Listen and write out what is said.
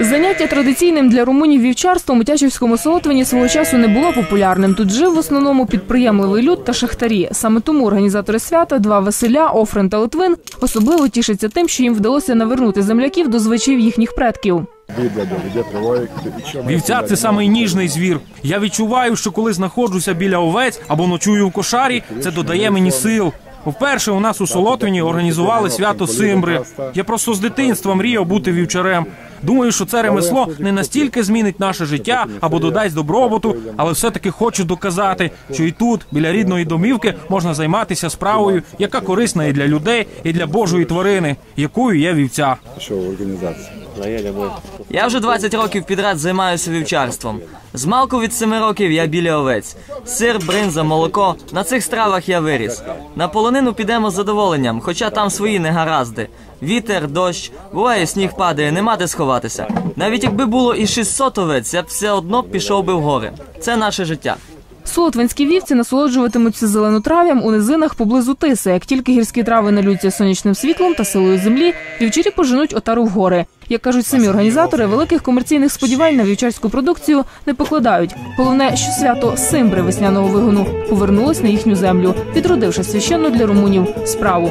Заняття традиційним для румунів вівчарством у Тячівському Солотвині свого часу не було популярним. Тут жив в основному підприємливий люд та шахтарі. Саме тому організатори свята, два Василя, Офрен та Литвин, особливо тішаться тим, що їм вдалося навернути земляків до звичаїв їхніх предків. Вівця це самий ніжний звір. Я відчуваю, що коли знаходжуся біля овець або ночую в кошарі, це додає мені сил. Вперше у нас у Солотвіні організували свято Симбри. Я просто з дитинства мріяв бути вівчарем. Думаю, що це ремесло не настільки змінить наше життя або додасть добробуту, але все-таки хочу доказати, що і тут, біля рідної домівки, можна займатися справою, яка корисна і для людей, і для Божої тварини, якою є вівця. Що організація. Я вже 20 років підряд займаюся вівчарством. З малку від 7 років я біля овець. Сир, бринза, молоко. На цих стравах я виріс. На полонину підемо з задоволенням, хоча там свої негаразди. Вітер, дощ, буває, сніг падає, нема де сховатися. Навіть якби було і 600 овець, я б все одно пішов би в гори. Це наше життя. Солотвинські вівці насолоджуватимуться зеленотрав'ям у низинах поблизу тиси. Як тільки гірські трави налються сонячним світлом та силою землі, вівчарі поженуть отару в гори. Як кажуть самі організатори, великих комерційних сподівань на вівчарську продукцію не покладають. Головне, що свято симбри весняного вигону повернулось на їхню землю, відродивши священну для румунів справу.